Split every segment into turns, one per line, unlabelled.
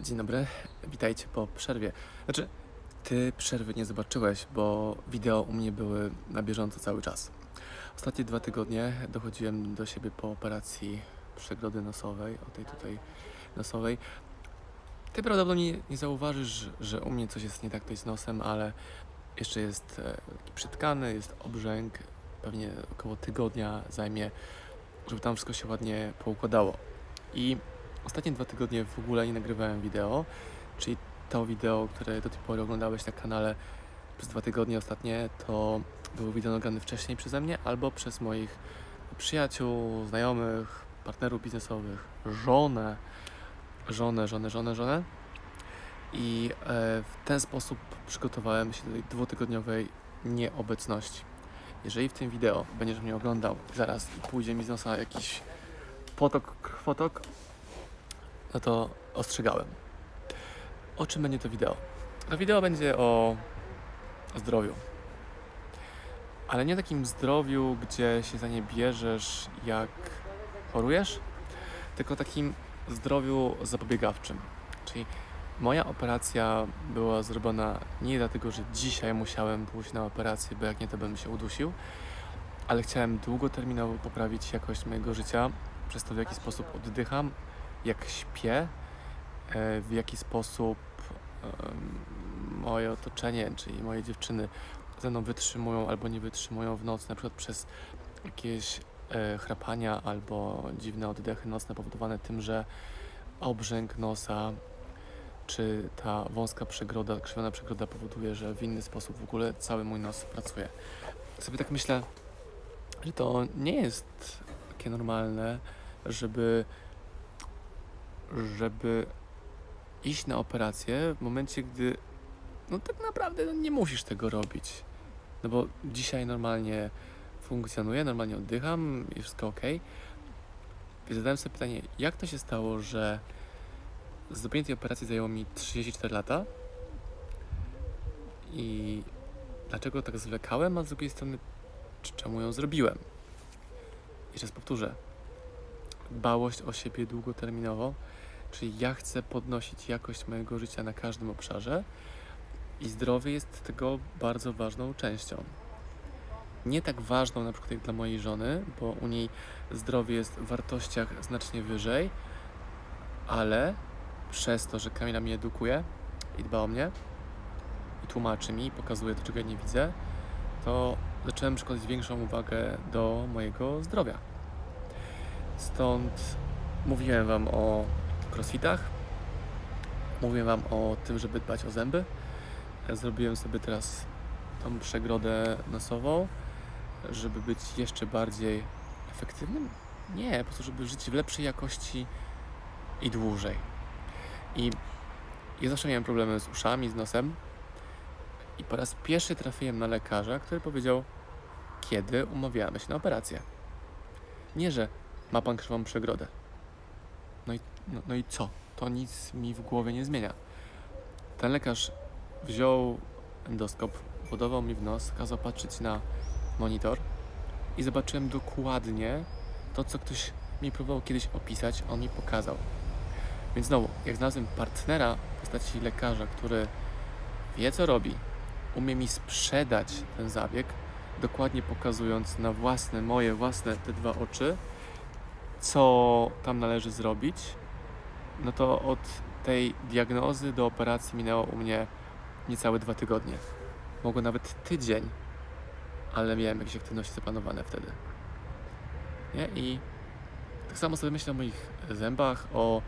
Dzień dobry, witajcie po przerwie. Znaczy, ty przerwy nie zobaczyłeś, bo wideo u mnie były na bieżąco cały czas. Ostatnie dwa tygodnie dochodziłem do siebie po operacji przegrody nosowej, o tej tutaj nosowej. Ty prawdopodobnie nie zauważysz, że u mnie coś jest nie tak tutaj z nosem, ale jeszcze jest e, przytkany, jest obrzęk. Pewnie około tygodnia zajmie, żeby tam wszystko się ładnie poukładało. I Ostatnie dwa tygodnie w ogóle nie nagrywałem wideo, czyli to wideo, które do tej pory oglądałeś na kanale przez dwa tygodnie ostatnie, to było wideo nagrane wcześniej przeze mnie albo przez moich przyjaciół, znajomych, partnerów biznesowych, żonę, żonę, żonę, żonę, żonę. I e, w ten sposób przygotowałem się do tej dwutygodniowej nieobecności. Jeżeli w tym wideo będziesz mnie oglądał zaraz pójdzie mi z nosa jakiś potok, krwotok, no to ostrzegałem. O czym będzie to wideo? To wideo będzie o zdrowiu. Ale nie takim zdrowiu, gdzie się za nie bierzesz, jak chorujesz, tylko takim zdrowiu zapobiegawczym. Czyli moja operacja była zrobiona nie dlatego, że dzisiaj musiałem pójść na operację, bo jak nie, to bym się udusił, ale chciałem długoterminowo poprawić jakość mojego życia przez to, w jaki sposób oddycham, jak śpię, e, w jaki sposób moje otoczenie, czyli moje dziewczyny ze mną wytrzymują albo nie wytrzymują w nocy, na przykład przez jakieś e, chrapania albo dziwne oddechy nocne powodowane tym, że obrzęk nosa czy ta wąska przegroda, krzywiona przegroda powoduje, że w inny sposób w ogóle cały mój nos pracuje. Sobie tak myślę, że to nie jest takie normalne, żeby żeby iść na operację w momencie, gdy no tak naprawdę no, nie musisz tego robić. No bo dzisiaj normalnie funkcjonuję, normalnie oddycham i wszystko ok. I zadałem sobie pytanie, jak to się stało, że zrobienie tej operacji zajęło mi 34 lata i dlaczego tak zwlekałem, a z drugiej strony czemu ją zrobiłem? Jeszcze raz powtórzę. Dbałość o siebie długoterminowo Czyli ja chcę podnosić jakość mojego życia na każdym obszarze i zdrowie jest tego bardzo ważną częścią. Nie tak ważną na przykład jak dla mojej żony, bo u niej zdrowie jest w wartościach znacznie wyżej, ale przez to, że Kamila mnie edukuje i dba o mnie i tłumaczy mi, pokazuje to, czego ja nie widzę, to zacząłem przykładać większą uwagę do mojego zdrowia. Stąd mówiłem Wam o crossfitach. Mówiłem Wam o tym, żeby dbać o zęby. Zrobiłem sobie teraz tą przegrodę nosową, żeby być jeszcze bardziej efektywnym. Nie, po prostu, żeby żyć w lepszej jakości i dłużej. I ja zawsze miałem problemy z uszami, z nosem. I po raz pierwszy trafiłem na lekarza, który powiedział, kiedy umawiamy się na operację. Nie, że ma pan krzywą przegrodę. No i, no, no i co? To nic mi w głowie nie zmienia. Ten lekarz wziął endoskop, wodował mi w nos, kazał patrzeć na monitor i zobaczyłem dokładnie to, co ktoś mi próbował kiedyś opisać, on mi pokazał. Więc znowu, jak znalazłem partnera w postaci lekarza, który wie, co robi, umie mi sprzedać ten zabieg, dokładnie pokazując na własne, moje własne te dwa oczy, co tam należy zrobić, no to od tej diagnozy do operacji minęło u mnie niecałe dwa tygodnie. Mogło nawet tydzień, ale miałem jakieś aktywności zaplanowane wtedy. Nie? I tak samo sobie myślę o moich zębach, o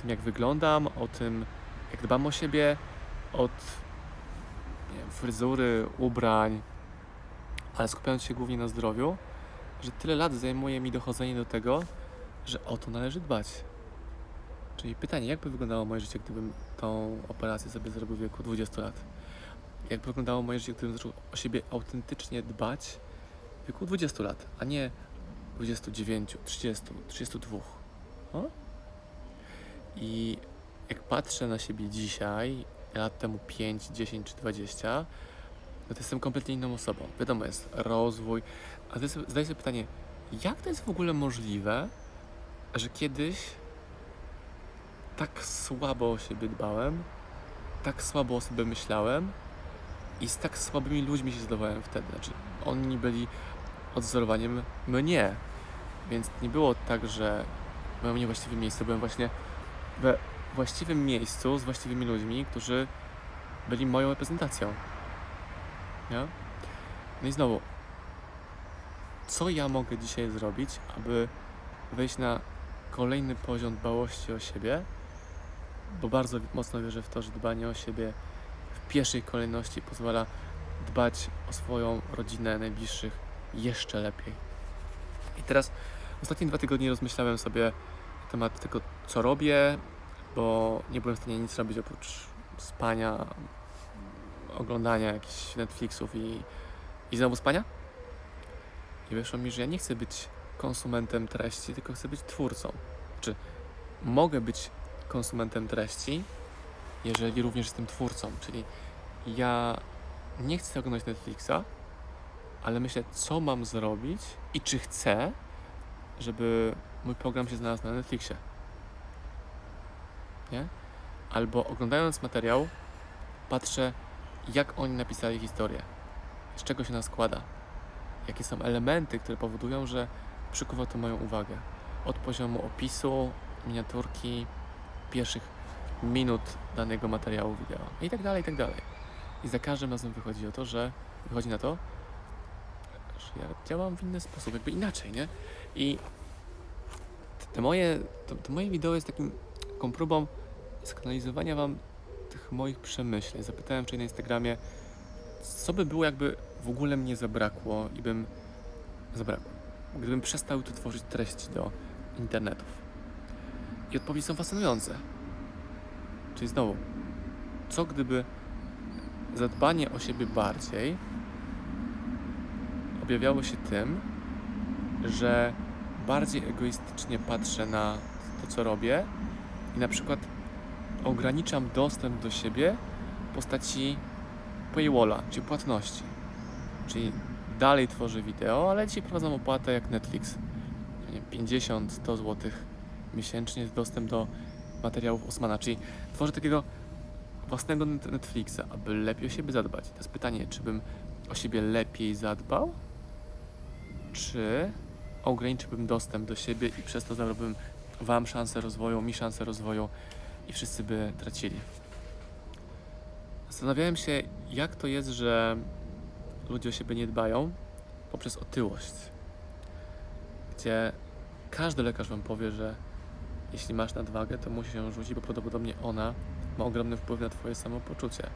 tym jak wyglądam, o tym jak dbam o siebie, od wiem, fryzury, ubrań, ale skupiając się głównie na zdrowiu, że tyle lat zajmuje mi dochodzenie do tego, że o to należy dbać. Czyli pytanie, jak by wyglądało moje życie, gdybym tą operację sobie zrobił w wieku 20 lat? Jak by wyglądało moje życie, gdybym zaczął o siebie autentycznie dbać w wieku 20 lat, a nie 29, 30, 32? O? I jak patrzę na siebie dzisiaj, lat temu 5, 10 czy 20, no to jestem kompletnie inną osobą. Wiadomo, jest rozwój, a zadaję sobie pytanie, jak to jest w ogóle możliwe, że kiedyś tak słabo o siebie dbałem, tak słabo o sobie myślałem i z tak słabymi ludźmi się zdawałem wtedy. Znaczy, oni byli odzorowaniem mnie, więc nie było tak, że byłem w niewłaściwym miejscu, byłem właśnie we właściwym miejscu z właściwymi ludźmi, którzy byli moją reprezentacją. Nie? No i znowu, co ja mogę dzisiaj zrobić, aby wejść na kolejny poziom dbałości o siebie, bo bardzo mocno wierzę w to, że dbanie o siebie w pierwszej kolejności pozwala dbać o swoją rodzinę, najbliższych jeszcze lepiej. I teraz ostatnie dwa tygodnie rozmyślałem sobie na temat tego, co robię, bo nie byłem w stanie nic robić oprócz spania, oglądania jakichś Netflixów i, i znowu spania. I wyszło mi, że ja nie chcę być konsumentem treści, tylko chcę być twórcą. Czy mogę być konsumentem treści, jeżeli również jestem twórcą, czyli ja nie chcę oglądać Netflixa, ale myślę, co mam zrobić i czy chcę, żeby mój program się znalazł na Netflixie. Nie? Albo oglądając materiał, patrzę, jak oni napisali historię, z czego się ona składa, jakie są elementy, które powodują, że przykuwa to moją uwagę. Od poziomu opisu, miniaturki, pierwszych minut danego materiału wideo i tak dalej, i tak dalej. I za każdym razem wychodzi o to, że wychodzi na to, że ja działam w inny sposób, jakby inaczej, nie? I te moje, to, to moje wideo jest takim, taką próbą skanalizowania wam tych moich przemyśleń. Zapytałem wczoraj na Instagramie, co by było, jakby w ogóle mnie zabrakło i bym zabrakło, gdybym przestał tu tworzyć treści do internetów. I odpowiedzi są fascynujące. Czyli znowu, co gdyby zadbanie o siebie bardziej objawiało się tym, że bardziej egoistycznie patrzę na to, co robię i na przykład ograniczam dostęp do siebie w postaci paywalla, czy płatności. Czyli dalej tworzę wideo, ale dzisiaj prowadzę opłatę jak Netflix. Nie wiem, 50-100 zł miesięcznie dostęp do materiałów Osmana, czyli tworzę takiego własnego net- Netflixa, aby lepiej o siebie zadbać. To jest pytanie, czy bym o siebie lepiej zadbał, czy ograniczyłbym dostęp do siebie i przez to zabrałbym Wam szansę rozwoju, mi szansę rozwoju i wszyscy by tracili. Zastanawiałem się, jak to jest, że ludzie o siebie nie dbają poprzez otyłość, gdzie każdy lekarz Wam powie, że jeśli masz nadwagę, to musisz ją rzucić, bo prawdopodobnie ona ma ogromny wpływ na Twoje samopoczucie.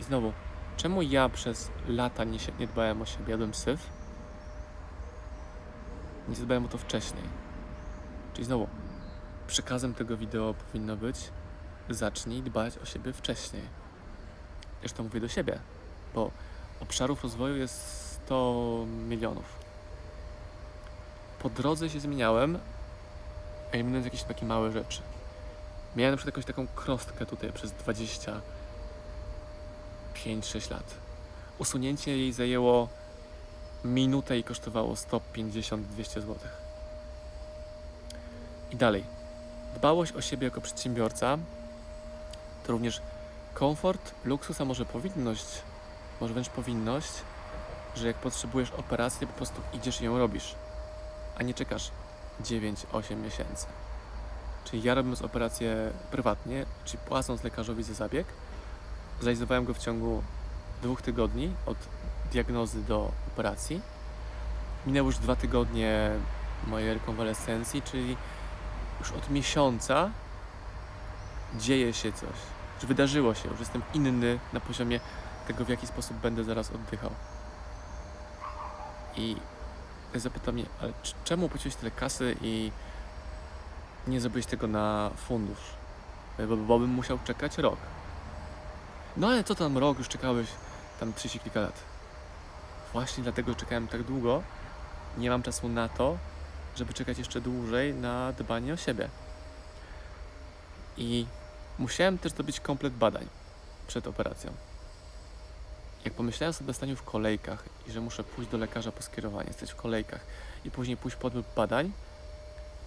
I znowu, czemu ja przez lata nie, się, nie dbałem o siebie, jadłem syf? Nie zadbałem o to wcześniej. Czyli znowu, przekazem tego wideo powinno być zacznij dbać o siebie wcześniej. Zresztą mówię do siebie, bo obszarów rozwoju jest 100 milionów. Po drodze się zmieniałem, eliminując jakieś takie małe rzeczy. Miałem na przykład jakąś taką krostkę tutaj przez 25-6 lat. Usunięcie jej zajęło minutę i kosztowało 150-200 zł. I dalej. Dbałość o siebie jako przedsiębiorca to również komfort, luksus, a może powinność, może wręcz powinność, że jak potrzebujesz operacji, po prostu idziesz i ją robisz, a nie czekasz 9-8 miesięcy. Czyli ja robiąc operację prywatnie, czyli płacąc lekarzowi za zabieg, zrealizowałem go w ciągu dwóch tygodni od diagnozy do operacji. Minęły już dwa tygodnie mojej rekonwalescencji, czyli już od miesiąca dzieje się coś. Już wydarzyło się, już jestem inny na poziomie tego, w jaki sposób będę zaraz oddychał. I zapyta mnie, ale czemu płaciłeś tyle kasy i nie zrobiłeś tego na fundusz? Bo, bo bym musiał czekać rok. No ale co tam rok, już czekałeś tam 30 kilka lat. Właśnie dlatego czekałem tak długo, nie mam czasu na to, żeby czekać jeszcze dłużej na dbanie o siebie. I musiałem też zrobić komplet badań przed operacją. Jak pomyślałem sobie o staniu w kolejkach i że muszę pójść do lekarza po skierowanie, stać w kolejkach i później pójść po odbyt badań,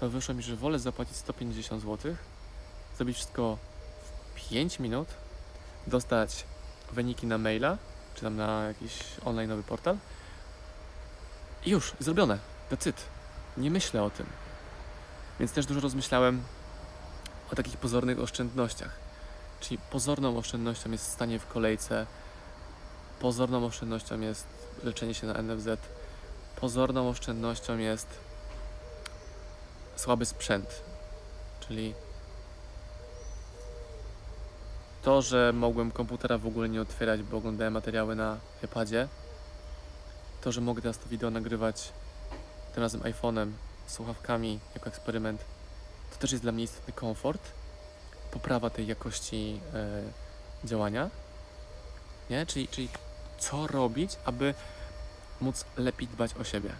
to wyszło mi, że wolę zapłacić 150 zł zrobić wszystko w 5 minut, dostać wyniki na maila, czy tam na jakiś online nowy portal i już, zrobione. It. Nie myślę o tym. Więc też dużo rozmyślałem o takich pozornych oszczędnościach. Czyli pozorną oszczędnością jest stanie w kolejce, pozorną oszczędnością jest leczenie się na NFZ, pozorną oszczędnością jest słaby sprzęt. Czyli to, że mogłem komputera w ogóle nie otwierać, bo oglądałem materiały na iPadzie, to, że mogę teraz to wideo nagrywać tym razem iPhone'em, słuchawkami jako eksperyment, to też jest dla mnie istotny komfort, poprawa tej jakości e, działania, nie? Czyli, czyli co robić, aby móc lepiej dbać o siebie.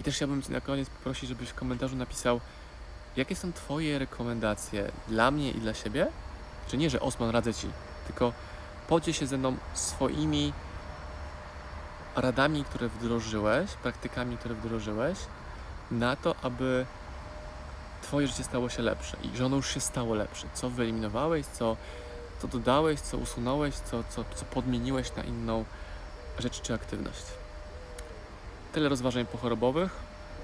I też chciałbym Cię na koniec poprosić, żebyś w komentarzu napisał, jakie są Twoje rekomendacje dla mnie i dla siebie, czy nie, że Osman radzę Ci, tylko podziel się ze mną swoimi radami, które wdrożyłeś, praktykami, które wdrożyłeś, na to, aby Twoje życie stało się lepsze i że ono już się stało lepsze. Co wyeliminowałeś, co, co dodałeś, co usunąłeś, co, co, co podmieniłeś na inną rzecz czy aktywność. Tyle rozważań pochorobowych.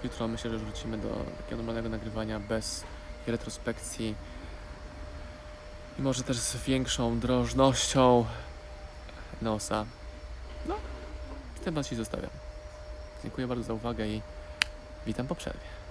Jutro myślę, że wrócimy do takiego normalnego nagrywania bez retrospekcji i może też z większą drożnością nosa. No, w tym Was się zostawiam. Dziękuję bardzo za uwagę i witam po przerwie.